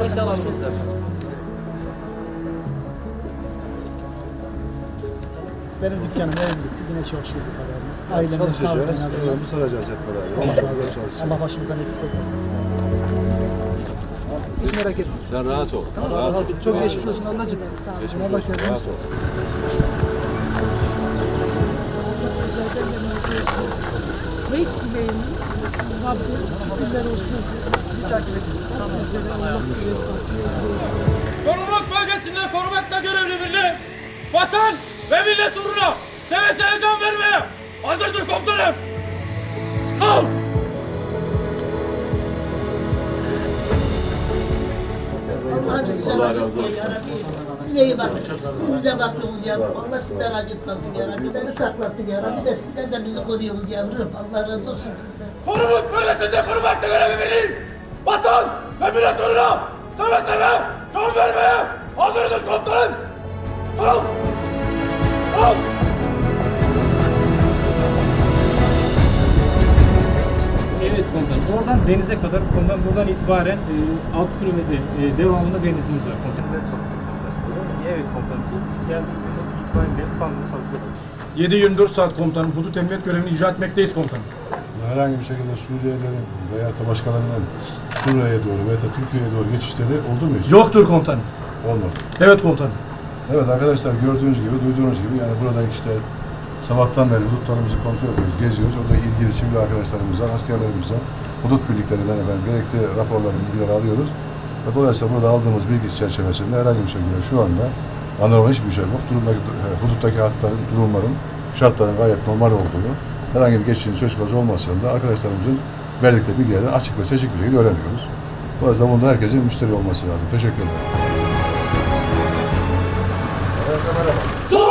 Burası alanımızda. Benim dükkanım evim bitti. Yine çok şükür bu kadar. Aileme sağlık. Çalışacağız. Devamlı saracağız hep beraber. Allah razı olsun. Allah başımızdan eksik etmesin. Hiç merak etme. Sen rahat ol. Rahat ol. Çok geçmiş olsun ablacığım. Geçmiş Allah olsun. kendiniz. Rahat ol. Kayıt dileğimiz Rabbim şükürler olsun. Korunmak bölgesinde korumakta görevli birliğim, vatan ve millet uğruna seve seve can vermeye hazırdır komutanım. Al! Allah'ım sizden acıtmayın ya Rabbi. Size iyi bakın. Siz bize bakıyorsunuz yavrum. Allah sizden acıtmasın ya Rabbi. Beni saklasın ya Rabbi de sizden de bizi koruyorsunuz yavrum. Allah razı olsun sizden. Korunmak bölgesinde korumakta görevli birliğim, vatan ve millet uğruna seve seve can vermeye hazırdır komutanım. Denize kadar komutanım buradan itibaren e, 6 kilometre e, devamında denizimiz var. Evet komutanım. Geldiğimizde itibaren beri şu anda çalışıyoruz. 7-24 saat komutanım hudut emniyet görevini icra etmekteyiz komutanım. Herhangi bir şekilde Suriyelilerin veya da başkalarının Suriye'ye doğru veya da Türkiye'ye doğru geçişleri oldu mu hiç? Yoktur komutanım. Olmadı. Evet komutanım. Evet arkadaşlar gördüğünüz gibi, duyduğunuz gibi yani burada işte sabahtan beri hudutlarımızı kontrol ediyoruz, geziyoruz. Orada ilgili sivil arkadaşlarımızdan, askerlerimizden, hudut birliklerinden efendim gerekli raporları, bilgileri alıyoruz. Ve dolayısıyla burada aldığımız bilgi çerçevesinde herhangi bir şekilde şu anda anormal hiçbir şey yok. Durumdaki, huduttaki hatların, durumların, şartların gayet normal olduğunu, herhangi bir geçişin söz konusu olmasında arkadaşlarımızın verdikleri bilgilerden açık ve seçik bir şekilde öğreniyoruz. Dolayısıyla bunda herkesin müşteri olması lazım. Teşekkür ederim. Merhaba.